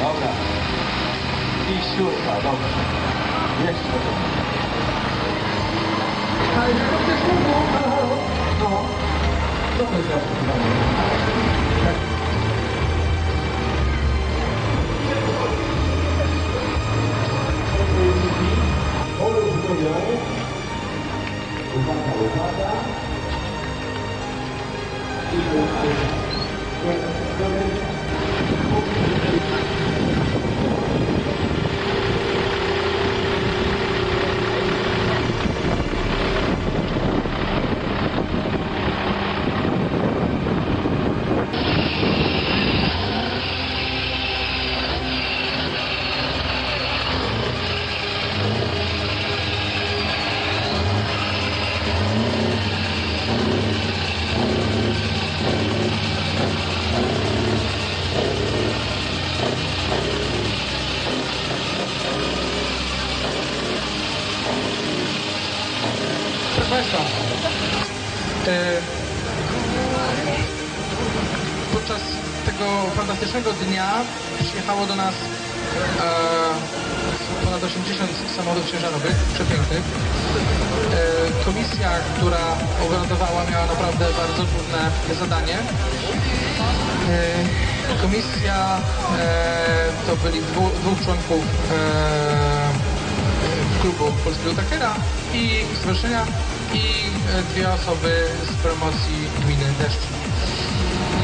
Dobra. I siódma, dobra. Jeszcze to. No, dobrze, dobrze. Proszę e, podczas tego fantastycznego dnia przyjechało do nas e, ponad 80 samochodów ciężarowych, przepięknych. E, komisja, która oglądowała, miała naprawdę bardzo trudne zadanie. E, komisja e, to byli dwu, dwóch członków e, klubu Polskiego Takera i Stowarzyszenia i dwie osoby z promocji gminy Deszcz.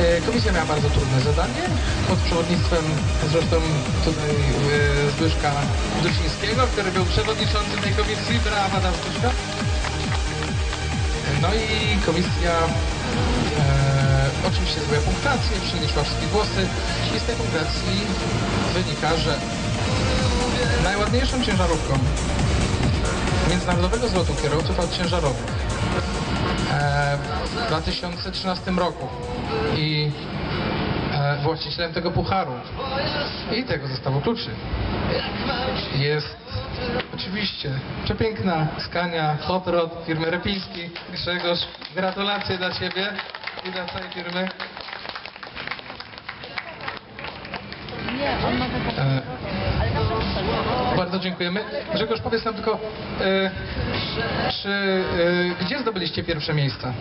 E, Komisja miała bardzo trudne zadanie pod przewodnictwem zresztą tutaj e, Zbyszka Dusińskiego, który był przewodniczącym tej komisji. Brawa dla Zbyszka. No i komisja e, oczywiście zrobiła punktację, przeliczyła wszystkie głosy i z tej punktacji wynika, że najładniejszą ciężarówką Międzynarodowego Zlotu Kierowców Aut Ciężarowych e, w 2013 roku i e, właścicielem tego pucharu i tego zestawu kluczy jest oczywiście przepiękna Skania Hot Rod firmy Repiński. Grzegorz, gratulacje dla Ciebie i dla całej firmy. Nie, on ma Bardzo dziękujemy. Grzegorz, powiedz nam tylko, e, czy, e, gdzie zdobyliście pierwsze miejsca?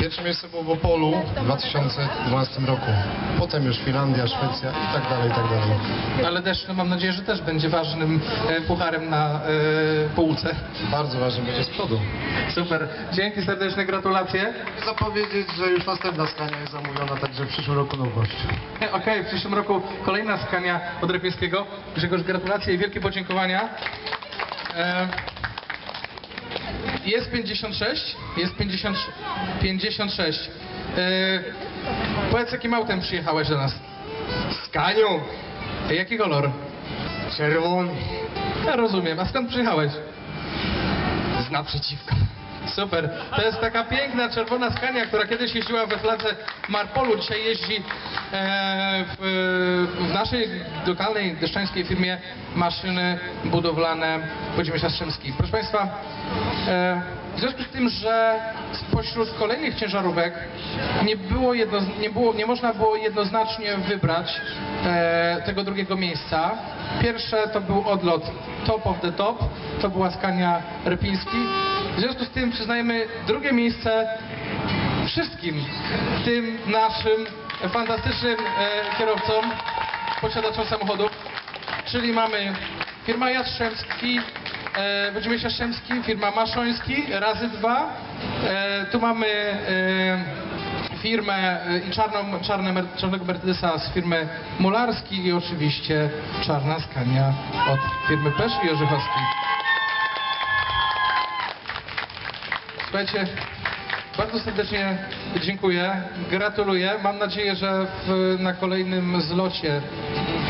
Pierwsze miejsce było w Opolu w 2012 roku. Potem już Finlandia, Szwecja i tak dalej, i tak dalej. Ale też no, mam nadzieję, że też będzie ważnym e, pucharem na e, półce. Bardzo ważne będzie z przodu. Super. Dzięki serdeczne, gratulacje. Zapowiedzieć, że już następna skania jest zamówiona, także w przyszłym roku nowość. Okej, w przyszłym roku kolejna skania od Repińskiego. Grzegorz, gratulacje i wielkie podziękowania. E, jest 56, jest 50, 56. E, powiedz, jakim autem przyjechałeś do nas? Skanią! E, Jaki kolor? Czerwony. Ja rozumiem. A skąd przyjechałeś? Z naprzeciwka. Super. To jest taka piękna czerwona skania, która kiedyś jeździła we fladze Marpolu. Dzisiaj jeździ e, w, w naszej lokalnej deszczańskiej firmie maszyny budowlane Włodzimierz Jastrzębski. Proszę Państwa, e, w związku z tym, że spośród kolejnych ciężarówek nie było, jedno, nie było nie można było jednoznacznie wybrać e, tego drugiego miejsca. Pierwsze to był odlot top of the top, to była Skania Repiński. W związku z tym przyznajemy drugie miejsce wszystkim tym naszym fantastycznym e, kierowcom, posiadaczom samochodów, czyli mamy firma Jastrzębski, e, Włodzimierz Jastrzębski, firma Maszoński, razy dwa. E, tu mamy e, firmę e, i czarną, czarne, czarnego Mercedesa z firmy Mularski i oczywiście czarna Skania od firmy Pesz i Orzechowski. Słuchajcie, bardzo serdecznie dziękuję, gratuluję. Mam nadzieję, że w, na kolejnym zlocie,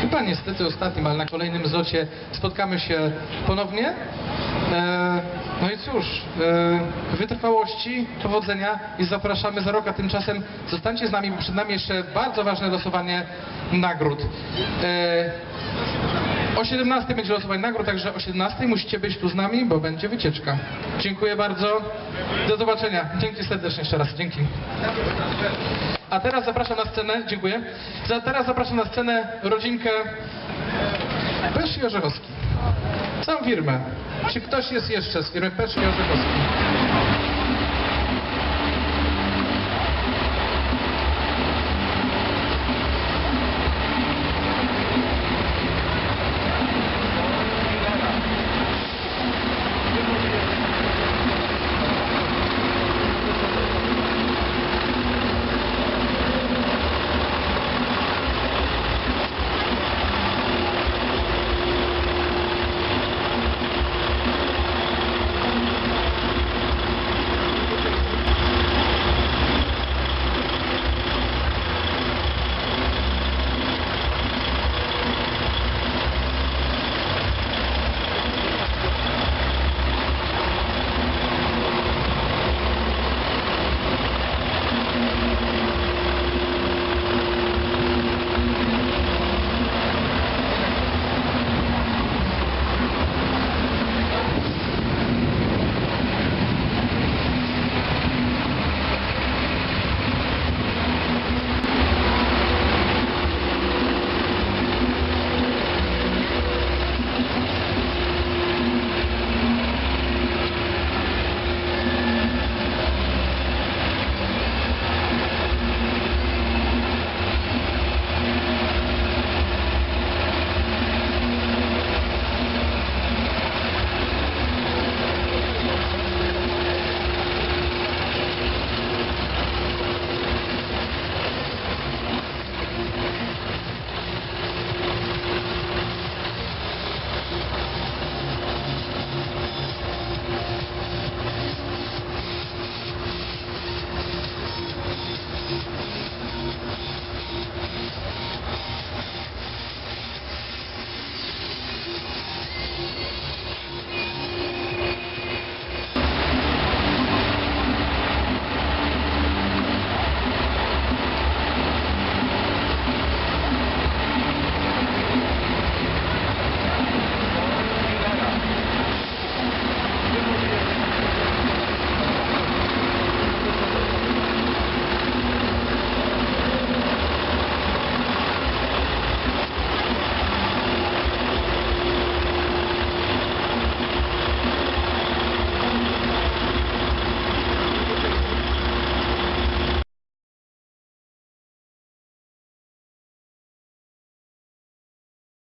chyba niestety ostatnim, ale na kolejnym zlocie spotkamy się ponownie. E, no i cóż, e, wytrwałości, powodzenia i zapraszamy za rok, a tymczasem zostańcie z nami, bo przed nami jeszcze bardzo ważne losowanie nagród. E, o 17 będzie losowanie nagród, także o 17 musicie być tu z nami, bo będzie wycieczka. Dziękuję bardzo. Do zobaczenia. Dzięki serdecznie jeszcze raz. Dzięki. A teraz zapraszam na scenę, dziękuję. Za- Teraz zapraszam na scenę rodzinkę Pesz i Orzechowski. Całą firmę. Czy ktoś jest jeszcze z firmy Pesz i Orzechowski?